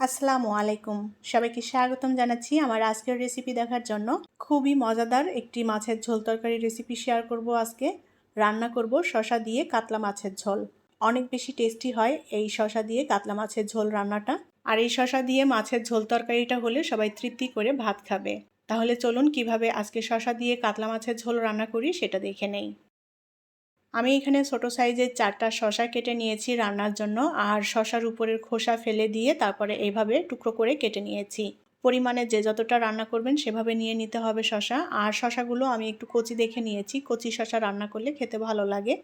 আসসালামু আলাইকুম। সবাইকে স্বাগতম জানাচ্ছি আমার আজকের রেসিপি দেখার জন্য। খুবই মজাদার একটি মাছের ঝোল তরকারি রেসিপি শেয়ার করব আজকে। রান্না করব শশা দিয়ে কাতলা মাছের ঝোল। অনেক বেশি টেস্টি হয় এই শশা দিয়ে কাতলা মাছের ঝোল রান্নাটা। আর এই শশা দিয়ে মাছের ঝোল তরকারিটা হলে সবাই তৃপ্তি করে ভাত খাবে। তাহলে চলুন কীভাবে আজকে শশা দিয়ে কাতলা মাছের ঝোল রান্না করি সেটা দেখে নেই। আমি এখানে ছোট সাইজের চারটা শশা কেটে নিয়েছি রান্নার জন্য, আর শশার উপরের খোসা ফেলে দিয়ে তারপরে এইভাবে টুকরো করে কেটে নিয়েছি। পরিমাণে যে যতটা রান্না করবেন সেভাবে নিয়ে নিতে হবে শশা আর শশাগুলো আমি একটু কচি দেখে নিয়েছি, কচি শশা রান্না করলে খেতে ভালো লাগে।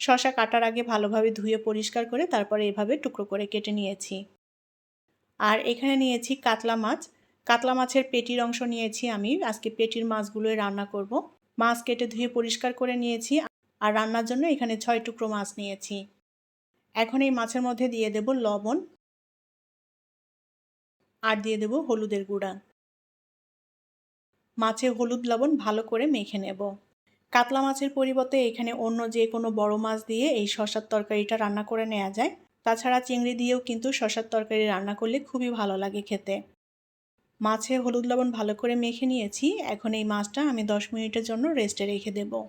শশা কাটার আগে ভালোভাবে ধুয়ে পরিষ্কার করে তারপরে এভাবে টুকরো করে কেটে নিয়েছি। আর এখানে নিয়েছি কাতলা মাছ। কাতলা মাছের পেটির অংশ নিয়েছি আমি, আজকে পেটির মাছগুলোই রান্না করব। মাছ কেটে ধুয়ে পরিষ্কার করে নিয়েছি। আর রান্নার জন্য এখানে ছয় টুকরো মাছ নিয়েছি। এখন এই মাছের মধ্যে দিয়ে দেব লবণ আর দিয়ে দেব হলুদের গুঁড়া। মাছে হলুদ লবণ ভালো করে মেখে নেব। কাতলা মাছের পরিবর্তে এখানে অন্য যে কোনো বড় মাছ দিয়ে এই শশার তরকারিটা রান্না করে নেওয়া যায়। তাছাড়া চিংড়ি দিয়েও কিন্তু শশার তরকারি রান্না করলে খুবই ভালো লাগে খেতে। মাছে হলুদ লবণ ভালো করে মেখে নিয়েছি। এখন এই মাছটা আমি দশ মিনিটের জন্য রেস্টে রেখে দেবো।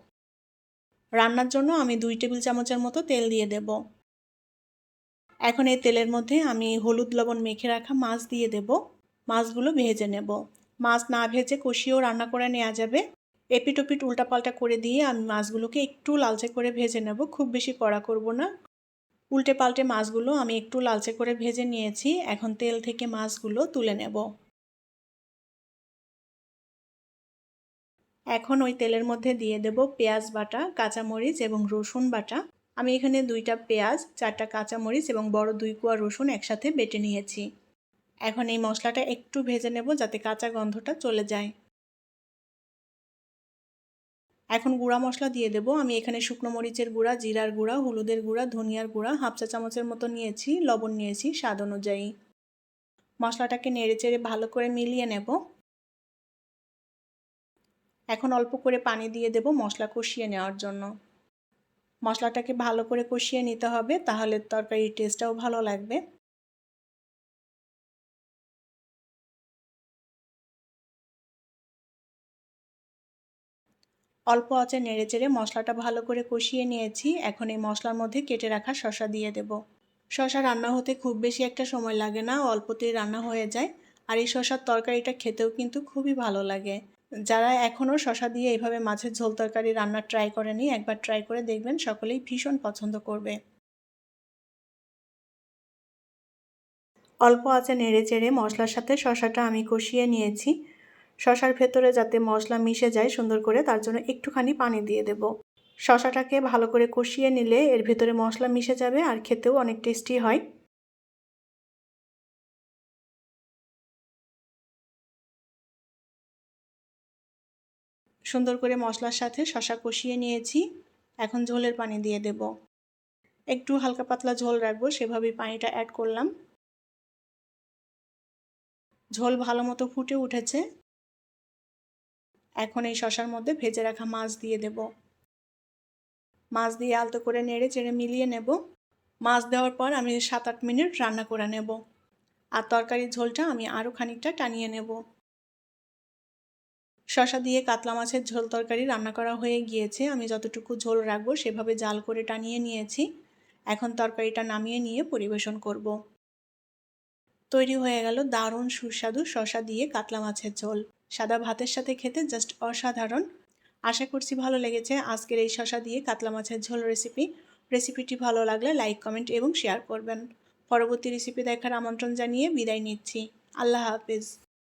রান্নার জন্য আমি দুই টেবিল চামচের মতো তেল দিয়ে দেব। এখন এই তেলের মধ্যে আমি হলুদ লবণ মেখে রাখা মাছ দিয়ে দেব। মাছগুলো ভেজে নেব। মাছ না ভেজে কষিয়েও রান্না করে নেওয়া যাবে। এপিট ওপিট উল্টাপাল্টা করে দিয়ে আমি মাছগুলোকে একটু লালচে করে ভেজে নেব। খুব বেশি কড়া করব না। উল্টে পাল্টে মাছগুলো আমি একটু লালচে করে ভেজে নিয়েছি। এখন তেল থেকে মাছগুলো তুলে নেব। এখন ওই তেলের মধ্যে দিয়ে দেব পেঁয়াজ বাটা, কাঁচামরিচ এবং রসুন বাটা। আমি এখানে দুইটা পেঁয়াজ, চারটা কাঁচামরিচ এবং বড় দুই কুয়া রসুন একসাথে বেটে নিয়েছি। এখন এই মশলাটা একটু ভেজে নেব যাতে কাঁচা গন্ধটা চলে যায়। এখন গুঁড়া মশলা দিয়ে দেব। আমি এখানে শুকনো মরিচের গুঁড়া, জিরার গুঁড়া, হলুদের গুঁড়া, ধনিয়ার গুঁড়া, হাফ চা চামচের মতো নিয়েছি, লবণ নিয়েছি, স্বাদ অনুযায়ী। মশলাটাকে নেড়ে চেড়ে ভালো করে মিলিয়ে নেব। এখন অল্প করে পানি দিয়ে দেব মশলা কষিয়ে নেওয়ার জন্য। মশলাটাকে ভালো করে কষিয়ে নিতে হবে, তাহলে তরকারির টেস্টটাও ভালো লাগবে। অল্প আঁচে নেড়ে চেড়ে মশলাটা ভালো করে কষিয়ে নিয়েছি। এখন এই মশলার মধ্যে কেটে রাখা শশা দিয়ে দেব। শশা রান্না হতে খুব বেশি একটা সময় লাগে না, অল্পতেই রান্না হয়ে যায়। আর এই শশার তরকারিটা খেতেও কিন্তু খুবই ভালো লাগে। যারা এখনও শশা দিয়ে এইভাবে মাছের ঝোল তরকারি রান্না ট্রাই করেনি, একবার ট্রাই করে দেখবেন, সকলেই ভীষণ পছন্দ করবে। অল্প আছে নেড়ে চেড়ে মশলার সাথে শশাটা আমি কষিয়ে নিয়েছি। শশার ভেতরে যাতে মশলা মিশে যায় সুন্দর করে, তার জন্য একটুখানি পানি দিয়ে দেব। শশাটাকে ভালো করে কষিয়ে নিলে এর ভেতরে মশলা মিশে যাবে আর খেতেও অনেক টেস্টি হয়। সুন্দর করে মশলার সাথে শশা কষিয়ে নিয়েছি। এখন ঝোলের পানি দিয়ে দেব। একটু হালকা পাতলা ঝোল রাখব, সেভাবেই পানিটা অ্যাড করলাম। ঝোল ভালো মতো ফুটে উঠেছে। এখন এই শশার মধ্যে ভেজে রাখা মাছ দিয়ে দেব। মাছ দিয়ে আলতো করে নেড়ে চেড়ে মিলিয়ে নেব। মাছ দেওয়ার পর আমি সাত আট মিনিট রান্না করে নেব। আর তরকারির ঝোলটা আমি আরও খানিকটা টানিয়ে নেব। শশা দিয়ে কাতলা মাছের ঝোল তরকারি রান্না করা হয়ে গিয়েছে। আমি যতটুকু ঝোল রাখব সেভাবে জাল করে টানিয়ে নিয়েছি। এখন তরকারিটা নামিয়ে নিয়ে পরিবেশন করব। তৈরি হয়ে গেল দারুণ সুস্বাদু শশা দিয়ে কাতলা মাছের ঝোল। সাদা ভাতের সাথে খেতে জাস্ট অসাধারণ। আশা করছি ভালো লেগেছে আজকের এই শশা দিয়ে কাতলা মাছের ঝোল রেসিপি। রেসিপিটি ভালো লাগলে লাইক, কমেন্ট এবং শেয়ার করবেন। পরবর্তী রেসিপি দেখার আমন্ত্রণ জানিয়ে বিদায় নিচ্ছি। আল্লাহ হাফিজ।